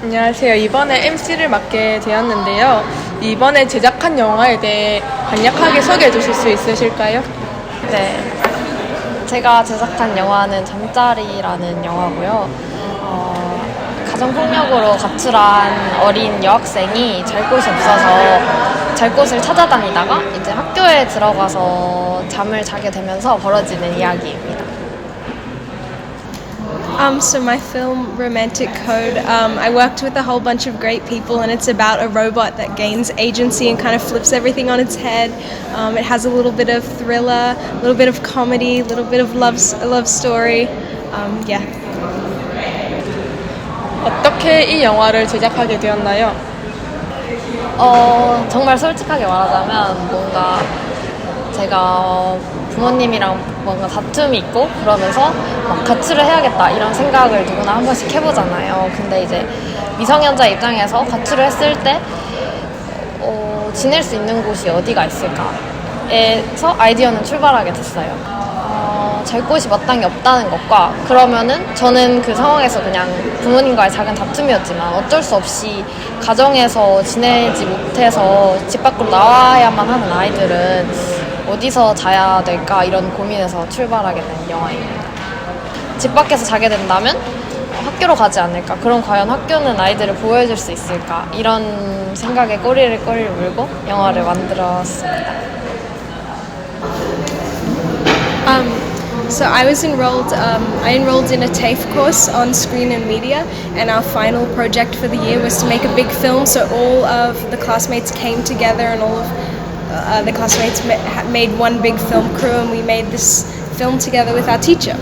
안녕하세요. 이번에 MC를 맡게 되었는데요. 이번에 제작한 영화에 대해 간략하게 소개해 주실 수 있으실까요? 네. 제가 제작한 영화는 잠자리라는 영화고요. 어, 가정폭력으로 가출한 어린 여학생이 잘 곳이 없어서 잘 곳을 찾아다니다가 이제 학교에 들어가서 잠을 자게 되면서 벌어지는 이야기입니다. Um, so my film Romantic Code, um, I worked with a whole bunch of great people, and it's about a robot that gains agency and kind of flips everything on its head. Um, it has a little bit of thriller, a little bit of comedy, a little bit of love, a love story. Um, yeah. 어떻게 이 영화를 제작하게 되었나요? 어, 정말 솔직하게 말하자면 뭔가 제가 부모님이랑 뭔가 다툼이 있고 그러면서 막 가출을 해야겠다 이런 생각을 누구나 한 번씩 해보잖아요. 근데 이제 미성년자 입장에서 가출을 했을 때 어, 지낼 수 있는 곳이 어디가 있을까에서 아이디어는 출발하게 됐어요. 어, 잘 곳이 마땅히 없다는 것과 그러면은 저는 그 상황에서 그냥 부모님과의 작은 다툼이었지만 어쩔 수 없이 가정에서 지내지 못해서 집 밖으로 나와야만 하는 아이들은 어디서 자야 될까 이런 고민에서 출발하게 된 영화입니다. 집 밖에서 자게 된다면 학교로 가지 않을까? 그럼 과연 학교는 아이들을 보호해줄 수 있을까? 이런 생각에 꼬리를 꼬리를 물고 영화를 만들었습니다. Um, so I was enrolled. Um, I enrolled in a TAFE course on screen and media, and our final project for the year was to make a big film. So all of the classmates came together, and all of uh, the classmates ma- made one big film crew, and we made this film together with our teacher.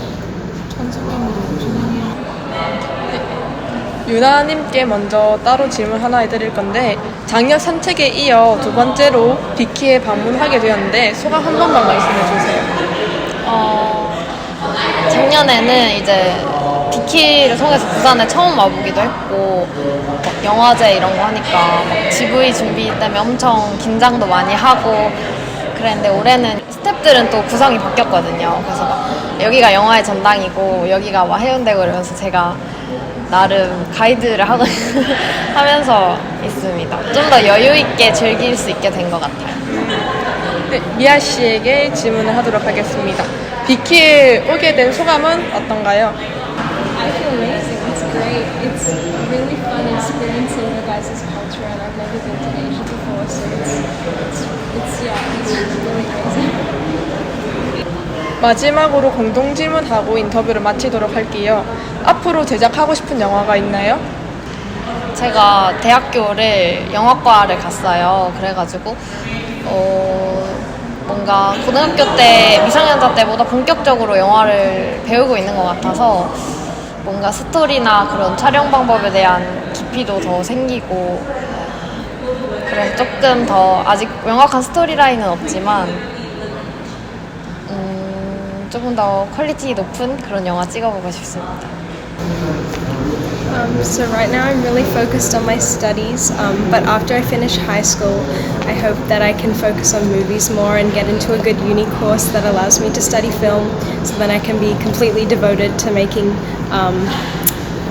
유나님께 먼저 따로 질문 하나 해드릴 건데 작년 산책에 이어 두 번째로 비키에 방문하게 되었는데 소감 한 번만 말씀해 주세요. 어, 작년에는 이제 비키를 통해서 부산에 처음 와보기도 했고 막 영화제 이런 거 하니까 막 GV 준비 때문에 엄청 긴장도 많이 하고 그랬는데 올해는 스탭들은 또 구성이 바뀌었거든요. 그래서 막 여기가 영화의 전당이고 여기가 막 해운대고 이러면서 제가 나름 가이드를 하고 하면서 있습니다. 좀 더 여유 있게 즐길 수 있게 된 것 같아요. 네, 미아 씨에게 질문을 하도록 하겠습니다. 비키에 오게 된 소감은 어떤가요? Great. It's a really fun experiencing your guys' culture, and I've never been to Asia before, so it's it's, it's yeah, it's really amazing. 마지막으로 공동 질문하고 인터뷰를 마치도록 할게요. 앞으로 제작하고 싶은 영화가 있나요? 제가 대학교를 영화과를 갔어요. 그래가지고 어 뭔가 고등학교 때 미성년자 때보다 본격적으로 영화를 배우고 있는 것 같아서 뭔가 스토리나 그런 촬영 방법에 대한 깊이도 더 생기고 그래서 조금 더 아직 명확한 스토리라인은 없지만 음, 조금 더 퀄리티 높은 그런 영화 찍어보고 싶습니다. Um, so right now I'm really focused on my studies, um, but after I finish high school, I hope that I can focus on movies more and get into a good uni course that allows me to study film, so then I can be completely devoted to making um,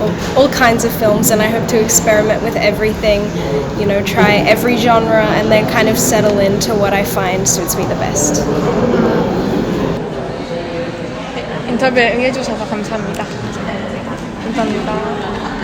all, all kinds of films. And I hope to experiment with everything, you know, try every genre, and then kind of settle into what I find suits me the best. 인터뷰에 응해주셔서 감사합니다. 감사합니다.